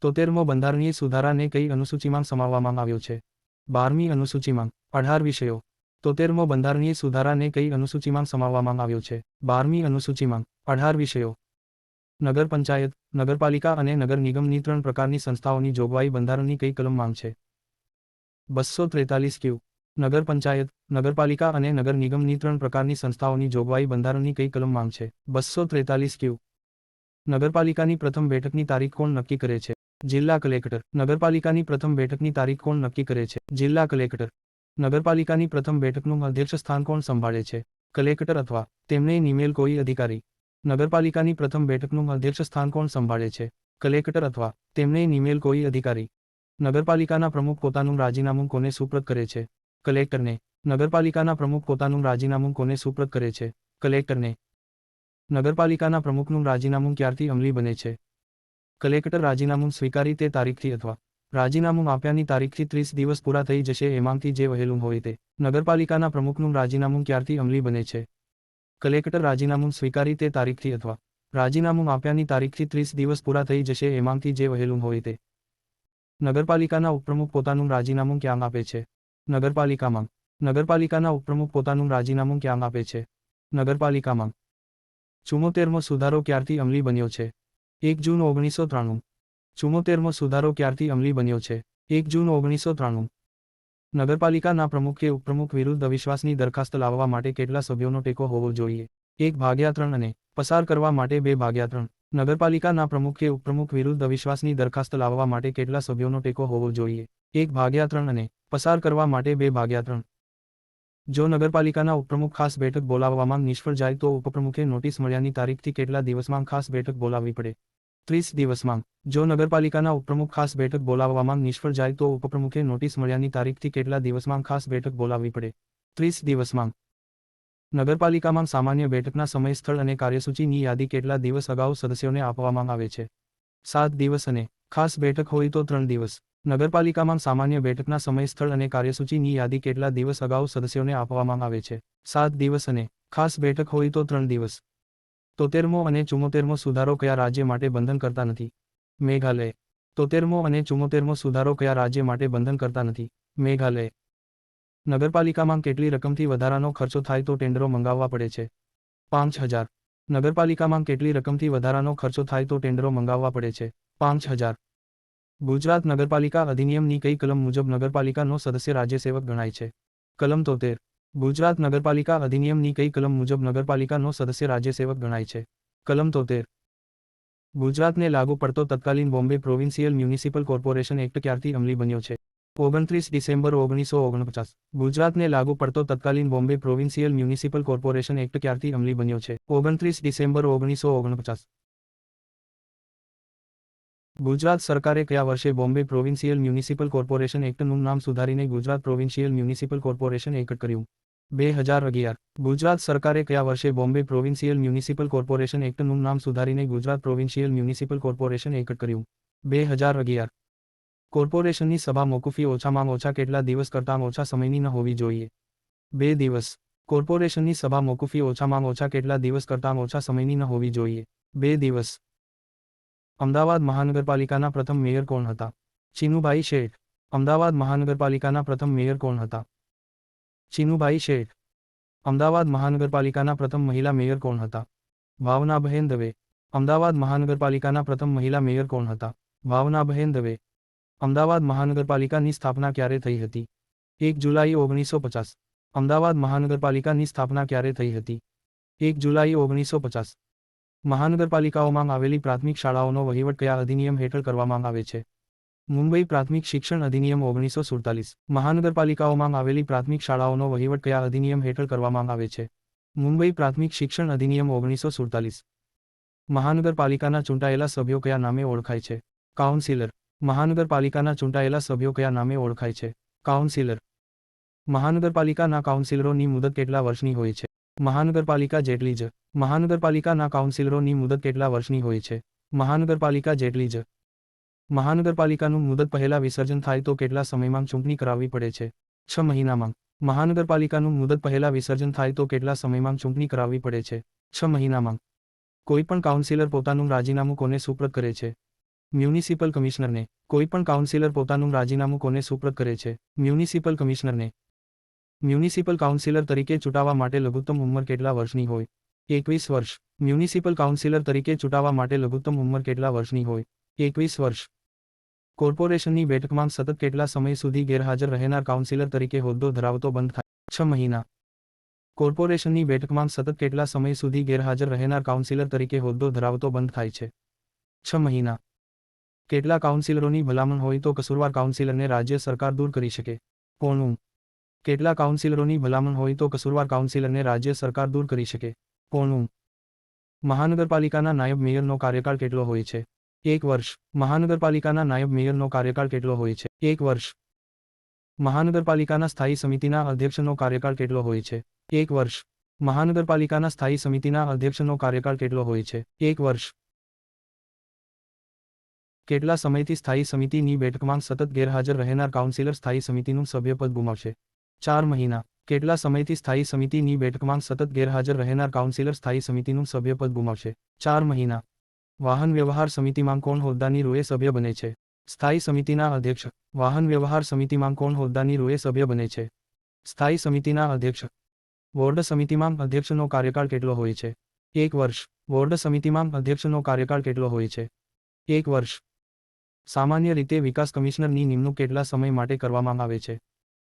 તોતેરમો બંધારણીય સુધારાને કઈ અનુસૂચિમાં સમાવવામાં આવ્યો છે? બારમી અનુસૂચિમાં, અઢાર વિષયો. તોતેરમો બંધારણીય સુધારાને કઈ અનુસૂચિમાં સમાવવામાં આવ્યો છે? બારમી અનુસૂચિમાં, અઢાર વિષયો. નગર પંચાયત, નગરપાલિકા અને નગર નિગમની ત્રણ પ્રકારની સંસ્થાઓની જોગવાઈ બંધારણની કઈ કલમમાં છે? બસો ત્રેતાલીસ ક્યુ. નગર પંચાયત, નગરપાલિકા અને નગર નિગમની ત્રણ પ્રકારની સંસ્થાઓની જોગવાઈ બંધારણની કઈ કલમમાં છે? બસો ત્રેતાલીસ ક્યુ. નગરપાલિકાની પ્રથમ બેઠકની તારીખ કોણ નક્કી કરે છે? જિલ્લા કલેક્ટર, નગરપાલિકાની પ્રથમ બેઠકની તારીખ કોણ નક્કી કરે છે? જિલ્લા કલેક્ટર, નગરપાલિકાની પ્રથમ બેઠકનું અધ્યક્ષ સ્થાન કોણ સંભાળે છે? કલેક્ટર અથવા તેમને નિમેલ કોઈ અધિકારી, નગરપાલિકાની પ્રથમ બેઠકનું અધ્યક્ષ સ્થાન કોણ સંભાળે છે? કલેક્ટર અથવા તેમને નિમેલ કોઈ અધિકારી, નગરપાલિકાના પ્રમુખ પોતાનું રાજીનામું કોને સુપ્રત કરે છે? કલેક્ટરને, નગરપાલિકાના પ્રમુખ પોતાનું રાજીનામું કોને સુપ્રત કરે છે? કલેક્ટરને, નગરપાલિકાના પ્રમુખનું રાજીનામું ક્યારથી અમલી બને છે? કલેક્ટર રાજીનામું સ્વીકારી તે તારીખથી અથવા રાજીનામું આપ્યાની તારીખથી ત્રીસ દિવસ પૂરા થઈ જશે એમાંથી જે વહેલું હોય તે નગરપાલિકાના પ્રમુખનું રાજીનામું ક્યારથી અમલી બને છે? કલેક્ટર રાજીનામું સ્વીકારી તે તારીખથી અથવા રાજીનામું આપ્યાની તારીખથી ત્રીસ દિવસ પૂરા થઈ જશે એમાંથી જે વહેલું હોય તે નગરપાલિકાના ઉપપ્રમુખ પોતાનું રાજીનામું ક્યાં આપે છે? નગરપાલિકામાં નગરપાલિકાના ઉપપ્રમુખ પોતાનું રાજીનામું ક્યાં આપે છે? નગરપાલિકામાં ચુમ્મોતેરમો સુધારો ક્યારથી અમલી બન્યો છે? એક જૂન ઓગણીસો ત્રાણું. ચુમ્મોતેરમો સુધારો ક્યારથી અમલી બન્યો છે? એક જૂન ઓગણીસો ત્રાણું. નગરપાલિકાના પ્રમુખ કે ઉપપ્રમુખ વિરુદ્ધ અવિશ્વાસની દરખાસ્ત લાવવા માટે કેટલા સભ્યોનો ટેકો હોવો જોઈએ? એક ભાગ્યા ત્રણ અને પસાર કરવા માટે બે ભાગ્યા ત્રણ. નગરપાલિકાના પ્રમુખ કે ઉપપ્રમુખ વિરુદ્ધ અવિશ્વાસની દરખાસ્ત લાવવા માટે કેટલા સભ્યોનો ટેકો હોવો જોઈએ? એક ભાગ્યા ત્રણ અને પસાર કરવા માટે બે ભાગ્યા ત્રણ. જો નગરપાલિકાના ઉપપ્રમુખ ખાસ બેઠક બોલાવવામાં નિષ્ફળ જાય તો ઉપપ્રમુખે નોટિસ મળ્યાની તારીખથી કેટલા દિવસમાં ખાસ બેઠક બોલાવવી પડે? ત્રીસ દિવસમાં. જો નગરપાલિકાના ઉપપ્રમુખ ખાસ બેઠક બોલાવવામાં નિષ્ફળ જાય તો ઉપપ્રમુખે નોટિસ મળ્યાની તારીખથી કેટલા દિવસમાં ખાસ બેઠક બોલાવવી પડે? ત્રીસ દિવસમાં. નગરપાલિકામાં સામાન્ય બેઠકના સમય સ્થળ અને કાર્યસૂચિની યાદી કેટલા દિવસ અગાઉ સદસ્યોને આપવામાં આવે છે? સાત દિવસ અને ખાસ બેઠક હોય તો ત્રણ દિવસ. નગરપાલિકામાં સામાન્ય બેઠકના સમય સ્થળ અને કાર્યસૂચિની યાદી કેટલા દિવસ અગાઉ સદસ્યોને આપવામાં આવે છે? સાત દિવસ અને ખાસ બેઠક હોય તો ત્રણ દિવસ. તોતેરમો અને ચુમ્મોતેરમો સુધારો કયા રાજ્ય માટે બંધન કરતા નથી? મેઘાલય. તોતેરમો અને ચુમ્મોતેરમો સુધારો કયા રાજ્ય માટે બંધન કરતા નથી? મેઘાલય. નગરપાલિકામાં કેટલી રકમથી વધારાનો ખર્ચો થાય તો ટેન્ડરો મંગાવવા પડે છે? પાંચ હજાર. નગરપાલિકામાં કેટલી રકમથી વધારાનો ખર્ચો થાય તો ટેન્ડરો મંગાવવા પડે છે? પાંચ હજાર. ગુજરાત નગરપાલિકા અધિનિયમની કઈ કલમ મુજબ નગરપાલિકાનો સદસ્ય રાજ્યસેવક ગણાય છે? કલમ તોતેર. ગુજરાત નગરપાલિકા અધિનિયમની કઈ કલમ મુજબ નગરપાલિકાનો સદસ્ય રાજ્યસેવક ગણાય છે? કલમ તોતેર. ગુજરાતને લાગુ પડતો તત્કાલીન Bombay provincial municipal corporation act ક્યારથી અમલી બન્યો છે? ઓગણત્રીસ ડિસેમ્બર ઓગણીસો ઓગણપચાસ. ગુજરાતને લાગુ પડતો તત્કાલીન Bombay provincial municipal corporation act ક્યારથી અમલી બન્યો છે? ઓગણત્રીસ ડિસેમ્બર ઓગણીસો ઓગણપચાસ. ગુજરાત સરકારે કયા વર્ષે બોમ્બે પ્રોવિન્સિયલ મ્યુનિસિપલ કોર્પોરેશન એક્ટનું નામ સુધારીને Gujarat provincial municipal corporation act કર્યું? બે હજાર અગિયાર. ગુજરાત સરકારે કયા વર્ષે બોમ્બે પ્રોવિન્સિયલ મ્યુનિસિપલ કોર્પોરેશન એક્ટનું નામ સુધારીને Gujarat provincial municipal corporation act કર્યું? બે હજાર અગિયાર. કોર્પોરેશનની સભા મોકૂફી ઓછામાં ઓછા કેટલા દિવસ કરતાં ઓછા સમયની ન હોવી જોઈએ? બે દિવસ. કોર્પોરેશનની સભા મોકૂફી ઓછામાં ઓછા કેટલા દિવસ કરતાં ઓછા સમયની ન હોવી જોઈએ? બે દિવસ. અમદાવાદ મહાનગરપાલિકાના પ્રથમ મેયર કોણ હતા? ચીનુભાઈ શેઠ. અમદાવાદ મહાનગરપાલિકાના પ્રથમ મેયર કોણ હતા? ચીનુભાઈ શેઠ. અમદાવાદ મહાનગરપાલિકાના પ્રથમ મહિલા મેયર કોણ હતા? ભાવનાબહેન દવે. અમદાવાદ મહાનગરપાલિકાના પ્રથમ મહિલા મેયર કોણ હતા? ભાવનાબહેન દવે. અમદાવાદ મહાનગરપાલિકાની સ્થાપના ક્યારે થઈ હતી? એક જુલાઈ ઓગણીસો પચાસ. અમદાવાદ મહાનગરપાલિકાની સ્થાપના ક્યારે થઈ હતી? એક જુલાઈ ઓગણીસો પચાસ. મહાનગરપાલિકાઓમાં આવેલી પ્રાથમિક શાળાઓનો વહીવટ કયા અધિનિયમ હેઠળ કરવામાં આવે છે? મુંબઈ પ્રાથમિક શિક્ષણ અધિનિયમ ઓગણીસો સુડતાલીસ. મહાનગરપાલિકાઓમાં આવેલી પ્રાથમિક શાળાઓનો વહીવટ કયા અધિનિયમ હેઠળ કરવામાં આવે છે? મુંબઈ પ્રાથમિક શિક્ષણ અધિનિયમ ઓગણીસો સુડતાલીસ. મહાનગરપાલિકાના ચૂંટાયેલા સભ્યો કયા નામે ઓળખાય છે? કાઉન્સિલર. મહાનગરપાલિકાના ચૂંટાયેલા સભ્યો કયા નામે ઓળખાય છે? કાઉન્સિલર. મહાનગરપાલિકાના કાઉન્સિલરોની મુદત કેટલા વર્ષની હોય છે? મહાનગરપાલિકા જેટલી જ મહાનગરપાલિકાના કાઉન્સિલરોની મુદત કેટલા વર્ષની હોય છે? મહાનગરપાલિકા જેટલી જ મહાનગરપાલિકાનું મુદત પહેલા વિસર્જન થાય તો કેટલા સમયમાં ચૂંટણી કરાવવી પડે છે? છ મહિનામાં. મહાનગરપાલિકાનું મુદત પહેલા વિસર્જન થાય તો કેટલા સમયમાં ચૂંટણી કરાવવી પડે છે? છ મહિનામાં. કોઈપણ કાઉન્સિલર પોતાનું રાજીનામું કોને સુપ્રત કરે છે? મ્યુનિસિપલ કમિશનરને. કોઈપણ કાઉન્સિલર પોતાનું રાજીનામું કોને સુપ્રત કરે છે? મ્યુનિસિપલ કમિશનરને. મ્યુનિસિપલ કાઉન્સિલર તરીકે ચૂંટાવા માટે લઘુત્તમ ઉંમર કેટલા વર્ષની હોય? એકવીસ વર્ષ. મ્યુનિસિપલ કાઉન્સિલર તરીકે ચૂંટાવા માટે લઘુત્તમ ઉંમર કેટલા વર્ષની હોય? એકવીસ વર્ષ. કોર્પોરેશનની બેઠકમાં સતત કેટલા સમય સુધી ગેરહાજર રહેનાર કાઉન્સિલર તરીકે હોદ્દો ધરાવતો બંધ થાય? છ મહિના. કોર્પોરેશનની બેઠકમાં સતત કેટલા સમય સુધી ગેરહાજર રહેનાર કાઉન્સિલર તરીકે હોદ્દો ધરાવતો બંધ થાય છે? છ મહિના. કેટલા કાઉન્સિલરોની ભલામણ હોય તો કસૂરવાર કાઉન્સિલરને રાજ્ય સરકાર દૂર કરી શકે? પોણું કેટલા કાઉન્સિલરોની ભલામણ હોય તો કસૂરવાર કાઉન્સિલરને રાજ્ય સરકાર દૂર કરી શકે. કોણું? મહાનગરપાલિકાના નાયબ મેયરનો કાર્યકાળ કેટલો હોય છે? એક વર્ષ. મહાનગરપાલિકાના નાયબ મેયરનો કાર્યકાળ કેટલો હોય છે? એક વર્ષ. મહાનગરપાલિકાના સ્થાયી સમિતિના અધ્યક્ષનો કાર્યકાળ કેટલો હોય છે? એક વર્ષ. મહાનગરપાલિકાના સ્થાયી સમિતિના અધ્યક્ષનો કાર્યકાળ કેટલો હોય છે? એક વર્ષ. કેટલા સમયથી સ્થાયી સમિતિની બેઠકમાં સતત ગેરહાજર રહેનાર કાઉન્સિલર સ્થાયી સમિતિનું સભ્યપદ ગુમાવશે? ચાર મહિના. કેટલા સમયથી સ્થાયી સમિતિની બેઠકમાં સતત ગેરહાજર રહેનાર કાઉન્સિલર સ્થાયી સમિતિનું સભ્યપદ ગુમાવશે? ચાર મહિના. વાહન વ્યવહાર સમિતિમાં કોણ હોદ્દાની રૂએ સભ્ય બને છે? સ્થાયી સમિતિના અધ્યક્ષ. વાહન વ્યવહાર સમિતિમાં કોણ હોદ્દાની રૂએ સભ્ય બને છે? સ્થાયી સમિતિના અધ્યક્ષ. બોર્ડ સમિતિમાં અધ્યક્ષનો કાર્યકાળ કેટલો હોય છે? એક વર્ષ. વોર્ડ સમિતિમાં અધ્યક્ષનો કાર્યકાળ કેટલો હોય છે? એક વર્ષ. સામાન્ય રીતે વિકાસ કમિશનરની નિમણૂક કેટલા સમય માટે કરવામાં આવે છે?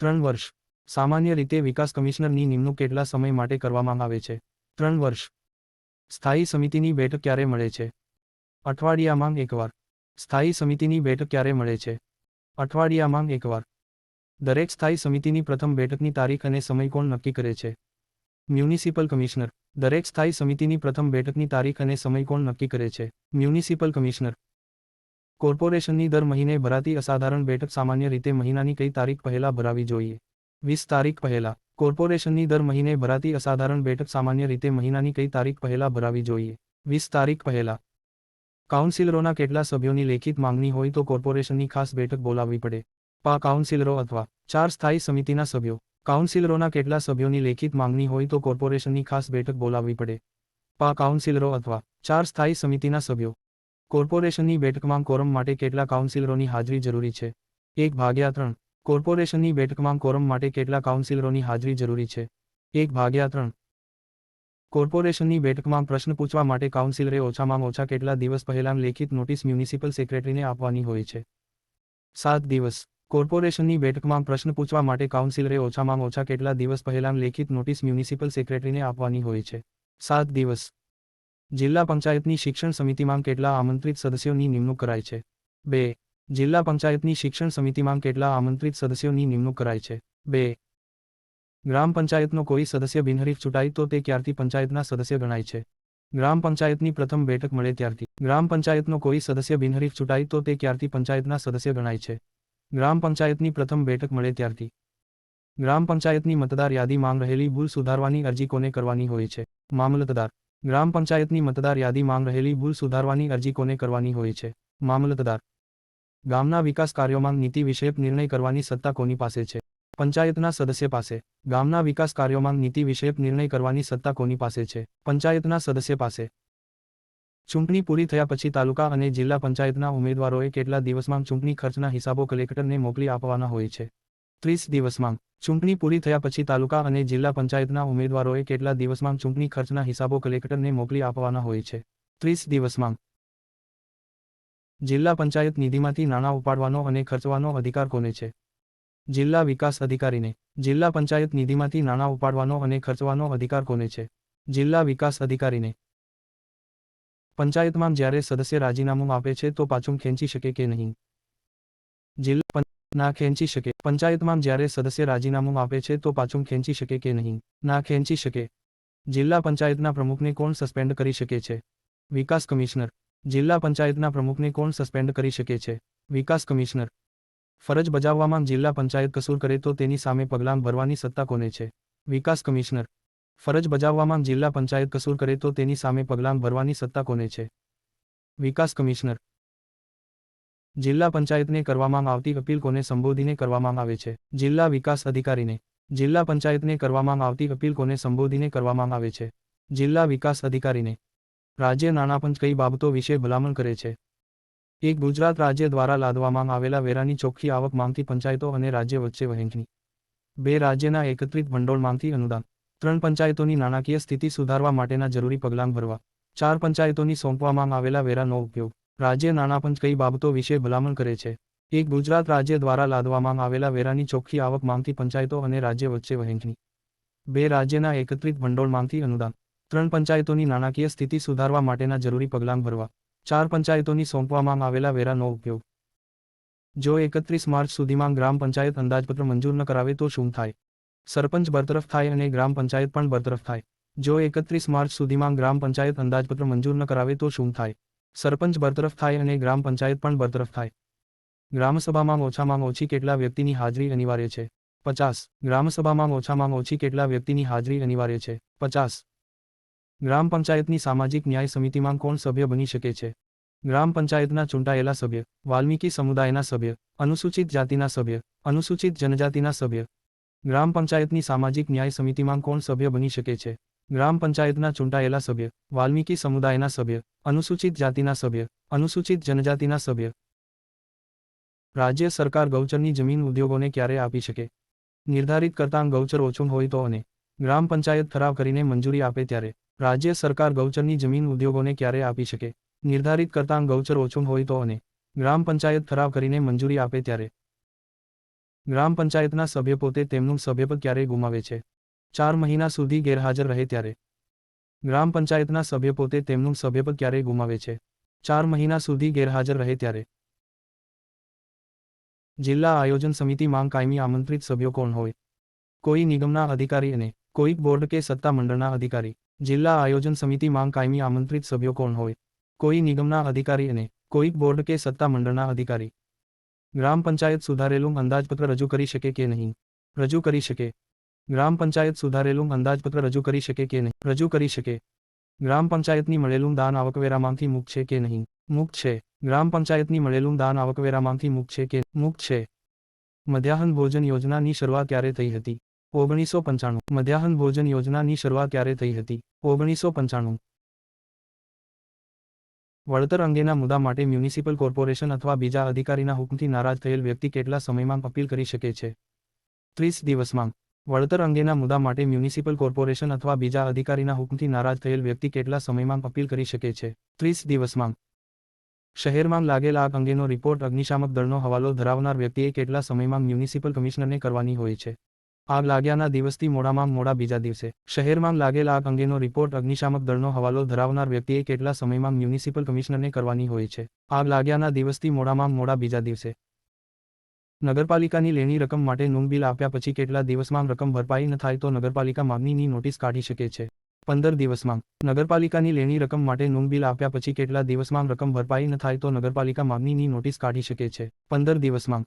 ત્રણ વર્ષ. સામાન્ય રીતે વિકાસ કમિશનરની નિમણૂક કેટલા સમય માટે કરવામાં આવે છે? ત્રણ વર્ષ. સ્થાયી સમિતિની બેઠક ક્યારે મળે છે? અઠવાડિયામાં એકવાર. સ્થાયી સમિતિની બેઠક ક્યારે મળે છે? અઠવાડિયામાં એકવાર. દરેક સ્થાયી સમિતિની પ્રથમ બેઠકની તારીખ અને સમય કોણ નક્કી કરે છે? Municipal commissioner. દરેક સ્થાયી સમિતિની પ્રથમ બેઠકની તારીખ અને સમય કોણ નક્કી કરે છે? Municipal commissioner. કોર્પોરેશનની દર મહિને ભરાતી અસાધારણ બેઠક સામાન્ય રીતે મહિનાની કઈ તારીખ પહેલા ભરાવી જોઈએ? વીસ તારીખ પહેલા. કોર્પોરેશનની દર મહિને ભરાતી અસાધારણ બેઠક સામાન્ય રીતે મહિનાની કઈ તારીખ પહેલા ભરાવી જોઈએ? વીસ તારીખ પહેલા. કાઉન્સિલરોના કેટલા સભ્યોની લેખિત માંગણી હોય તો કોર્પોરેશનની ખાસ બેઠક બોલાવવી પડે. પા કાઉન્સિલરો અથવા ચાર સ્થાયી સમિતિના સભ્યો. કાઉન્સિલરોના કેટલા સભ્યોની લેખિત માંગણી હોય તો કોર્પોરેશનની ખાસ બેઠક બોલાવવી પડે. પા કાઉન્સિલરો અથવા ચાર સ્થાયી સમિતિના સભ્યો. કોર્પોરેશનની બેઠકમાં કોરમ માટે કેટલા કાઉન્સિલરોની હાજરી જરૂરી છે? એક ભાગ્યા ત્રણ. કોર્પોરેશનની બેઠકમાં કોરમ માટે કેટલા કાઉન્સિલરોની હાજરી જરૂરી છે? એક ભાગ્યા ત્રણ. કોર્પોરેશનની બેઠકમાં પ્રશ્ન પૂછવા માટે કાઉન્સિલરે ઓછામાં ઓછા કેટલા દિવસ પહેલાં લેખિત નોટિસ મ્યુનિસિપલ સેક્રેટરીને આપવાની હોય છે? સાત દિવસ. કોર્પોરેશનની બેઠકમાં પ્રશ્ન પૂછવા માટે કાઉન્સિલરે ઓછામાં ઓછા કેટલા દિવસ પહેલાં લેખિત નોટિસ મ્યુનિસિપલ સેક્રેટરીને આપવાની હોય છે? સાત દિવસ. જિલ્લા પંચાયતની શિક્ષણ સમિતિમાં કેટલા આમંત્રિત સદસ્યોની નિમણૂક કરાય છે? બે. જિલ્લા પંચાયતની શિક્ષણ સમિતિમાં કેટલા આમંત્રિત સદસ્યોની નિમણૂક કરાય છે? બે. ગ્રામ પંચાયતનો કોઈ સદસ્ય બિનહરીફ ચૂંટાય તો તે ક્યારથી પંચાયતના સદસ્ય ગણાય છે? ગ્રામ પંચાયતની પ્રથમ બેઠક મળે ત્યારથી. ગ્રામ પંચાયતનો કોઈ સદસ્ય બિનહરીફ ચૂંટાય તો તે ક્યારથી પંચાયતના સદસ્ય ગણાય છે? ગ્રામ પંચાયતની પ્રથમ બેઠક મળે ત્યારથી. ગ્રામ પંચાયતની મતદાર યાદી માંગ રહેલી ભૂલ સુધારવાની અરજી કોને કરવાની હોય છે? મામલતદાર. ગ્રામ પંચાયતની મતદાર યાદી માંગ રહેલી ભૂલ સુધારવાની અરજી કોને કરવાની હોય છે? મામલતદાર. ગામના વિકાસ કાર્યોમાં નીતિ વિષયક નિર્ણય કરવાની સત્તા કોની પાસે છે? પંચાયતના સદસ્ય પાસે. ગામના વિકાસ કાર્યોમાં નીતિ વિષયક નિર્ણય કરવાની સત્તા કોની પાસે છે? પંચાયતના સદસ્ય પાસે. ચૂંટણી પૂરી થયા પછી તાલુકા અને જિલ્લા પંચાયતના ઉમેદવારોએ કેટલા દિવસમાં ચૂંટણી ખર્ચના હિસાબો કલેક્ટરને મોકલી આપવાના હોય છે? ત્રીસ દિવસમાં. ચૂંટણી પૂરી થયા પછી તાલુકા અને જિલ્લા પંચાયતના ઉમેદવારોએ કેટલા દિવસમાં ચૂંટણી ખર્ચના હિસાબો કલેક્ટરને મોકલી આપવાના હોય છે? ત્રીસ દિવસમાં. જિલ્લા પંચાયત નિધિમાંથી નાણાં ઉપાડવાનો અને ખર્ચવાનો અધિકાર કોને છે? જિલ્લા વિકાસ અધિકારીને. જિલ્લા પંચાયત નિધિમાંથી નાણાં ઉપાડવાનો અને ખર્ચવાનો અધિકાર કોને છે? જિલ્લા વિકાસ અધિકારીને. પંચાયતમાં જ્યારે સદસ્ય રાજીનામું આપે છે તો પાછું ખેંચી શકે કે નહીં? જિલ્લા ના ખેંચી શકે. પંચાયતમાં જ્યારે સદસ્ય રાજીનામું આપે છે તો પાછું ખેંચી શકે કે નહીં? ના ખેંચી શકે. જિલ્લા પંચાયતના પ્રમુખને કોણ સસ્પેન્ડ કરી શકે છે? વિકાસ કમિશનર. જિલ્લા પંચાયતના પ્રમુખને કોણ સસ્પેન્ડ કરી શકે છે? વિકાસ કમિશનર. ફરજ બજાવવામાં જિલ્લા પંચાયત કસૂર કરે તો તેની સામે પગલાં ભરવાની સત્તા કોને છે? વિકાસ કમિશનર. ફરજ બજાવવામાં જિલ્લા પંચાયત કસૂર કરે તો તેની સામે પગલાં ભરવાની સત્તા કોને છે? વિકાસ કમિશનર. જિલ્લા પંચાયતને કરવામાં આવતી અપીલ કોને સંબોધીને કરવામાં આવે છે? જિલ્લા વિકાસ અધિકારીને. જિલ્લા પંચાયતને કરવામાં આવતી અપીલ કોને સંબોધીને કરવામાં આવે છે? જિલ્લા વિકાસ અધિકારીને. રાજ્ય નાણાપંચ કઈ બાબતો વિશે ભલામણ કરે છે? એક, ગુજરાત રાજ્ય દ્વારા લાદવામાં આવેલા વેરાની ચોખ્ખી આવક માંગતી પંચાયતો અને રાજ્ય વચ્ચે વહેંચણી. બે, રાજ્યના એકત્રિત ભંડોળ માંગતી અનુદાન. ત્રણ, પંચાયતોની નાણાકીય સ્થિતિ સુધારવા માટેના જરૂરી પગલાં ભરવા. ચાર, પંચાયતોની સોંપવામાં આવેલા વેરાનો ઉપયોગ. રાજ્ય નાણાપંચ કઈ બાબતો વિશે ભલામણ કરે છે? એક, ગુજરાત રાજ્ય દ્વારા લાદવામાં આવેલા વેરાની ચોખ્ખી આવક માંગતી પંચાયતો અને રાજ્ય વચ્ચે વહેંચણી. બે, રાજ્યના એકત્રિત ભંડોળ માંગતી અનુદાન. ત્રણ પંચાયતોની નાણાકીય સ્થિતિ સુધારવા માટેના જરૂરી પગલાં ભરવા. ચાર પંચાયતોની સોંપવામાં આવેલા વેરાનો ઉપયોગ. જો એકત્રીસ માર્ચ સુધીમાં ગ્રામ પંચાયત અંદાજપત્ર મંજૂર ન કરાવે તો શું થાય? સરપંચ બરતરફ થાય અને ગ્રામ પંચાયત પણ બરતરફ થાય. જો એકત્રીસ માર્ચ સુધીમાં ગ્રામ પંચાયત અંદાજપત્ર મંજૂર ન કરાવે તો શું થાય? સરપંચ બરતરફ થાય અને ગ્રામ પંચાયત પણ બરતરફ થાય. ગ્રામસભામાં ઓછામાં ઓછી કેટલા વ્યક્તિની હાજરી અનિવાર્ય છે? પચાસ. ગ્રામસભામાં ઓછામાં ઓછી કેટલા વ્યક્તિની હાજરી અનિવાર્ય છે? પચાસ. ગ્રામ પંચાયતની સામાજિક ન્યાય સમિતિમાં કોણ સભ્ય બની શકે છે? ગ્રામ પંચાયતના ચૂંટાયેલા સભ્ય, વાલ્મીકી સમુદાયના સભ્ય, અનુસૂચિત જાતિના સભ્ય, અનુસૂચિત જનજાતિના સભ્ય. ગ્રામ પંચાયતની સામાજિક ન્યાય સમિતિમાં કોણ સભ્ય બની શકે છે? ગ્રામ પંચાયતના ચૂંટાયેલા સભ્ય, વાલ્મીકી સમુદાયના સભ્ય, અનુસૂચિત જાતિના સભ્ય, અનુસૂચિત જનજાતિના સભ્ય. રાજ્ય સરકાર ગૌચરની જમીન ઉદ્યોગોને ક્યારે આપી શકે? નિર્ધારિત કરતાં ગૌચર ઓછું હોય તો અને ગ્રામ પંચાયત ઠરાવ કરીને મંજૂરી આપે ત્યારે. રાજ્ય સરકાર ગૌચરની જમીન ઉદ્યોગોને ક્યારે આપી શકે? નિર્ધારિત કરતાં ગૌચર ઓછું હોય તો અને ગ્રામ પંચાયત ઠરાવ કરીને મંજૂરી આપે ત્યારે. ગ્રામ પંચાયતના સભ્ય પોતે તેમનું સભ્યપદ ક્યારે ગુમાવે છે? ચાર મહિના સુધી ગેરહાજર રહે ત્યારે. ગ્રામ પંચાયતના સભ્ય પોતે તેમનું સભ્યપદ ક્યારે ગુમાવે છે? ચાર મહિના સુધી ગેરહાજર રહે ત્યારે. જિલ્લા આયોજન સમિતિ માંગ કાયમી આમંત્રિત સભ્યો કોણ હોય? કોઈ નિગમના અધિકારી અને કોઈક બોર્ડ કે સત્તા મંડળના અધિકારી. જિલ્લા આયોજન સમિતિ માંગ કાયમી આમંત્રિત સભ્યો કોણ હોય? કોઈ નિગમના અધિકારી અને કોઈક બોર્ડ કે સત્તા મંડળના અધિકારી. ગ્રામ પંચાયત સુધારેલું અંદાજપત્ર રજૂ કરી શકે કે નહીં? રજૂ કરી શકે. ગ્રામ પંચાયત સુધારેલું અંદાજપત્ર રજૂ કરી શકે કે નહીં? રજૂ કરી શકે. ગ્રામ પંચાયતની મળેલું દાન આવકવેરામાંથી મુક્ત છે કે નહીં? મુક્ત છે. ગ્રામ પંચાયતની મળેલું દાન આવકવેરામાંથી મુક્ત છે કે મુક્ત છે? મધ્યાહન ભોજન યોજનાની શરૂઆત ક્યારે થઈ હતી? ઓગણીસો પંચાણું મધ્યાહન ભોજન યોજનાની શરૂઆત ક્યારે થઈ હતી? ઓગણીસો પંચાણું. વળતર અંગેના મુદ્દા માટે મ્યુનિસિપલ કોર્પોરેશન અથવા બીજા અધિકારીના હુકમથી નારાજ થયેલ વ્યક્તિ કેટલા સમયમાં અપીલ કરી શકે છે? ત્રીસ દિવસમાં. વળતર અંગેના મુદ્દા માટે મ્યુનિસિપલ કોર્પોરેશન અથવા બીજા અધિકારીના હુકમથી નારાજ થયેલ વ્યક્તિ કેટલા સમયમાં અપીલ કરી શકે છે? ત્રીસ દિવસમાં. શહેરમાં લાગેલ આગ અંગેનો રિપોર્ટ અગ્નિશામક દળનો હવાલો ધરાવનાર વ્યક્તિએ કેટલા સમયમાં મ્યુનિસિપલ કમિશનરને કરવાની હોય છે? આગ લાગ્યાના દિવસથી મોડામાં મોડા બીજા દિવસે. શહેરમાં લાગેલ આગ અંગેનો રિપોર્ટ અગ્નિશામક દળનો હવાલો ધરાવનાર વ્યક્તિએ કેટલા સમયમાં મ્યુનિસિપલ કમિશનરને કરવાની હોય છે. આગ લાગ્યાના દિવસથી મોડામાં મોડા બીજા દિવસે. નગરપાલિકાની લેણી રકમ માટે નોંધ બિલ આપ્યા પછી કેટલા દિવસમાં રકમ ભરપાઈ ન થાય તો નગરપાલિકા માગણીની નોટિસ કાઢી શકે છે. પંદર દિવસમાં. નગરપાલિકાની લેણી રકમ માટે નોંધ બિલ આપ્યા પછી કેટલા દિવસમાં રકમ ભરપાઈ ન થાય તો નગરપાલિકા માગણીની નોટિસ કાઢી શકે છે. પંદર દિવસમાં.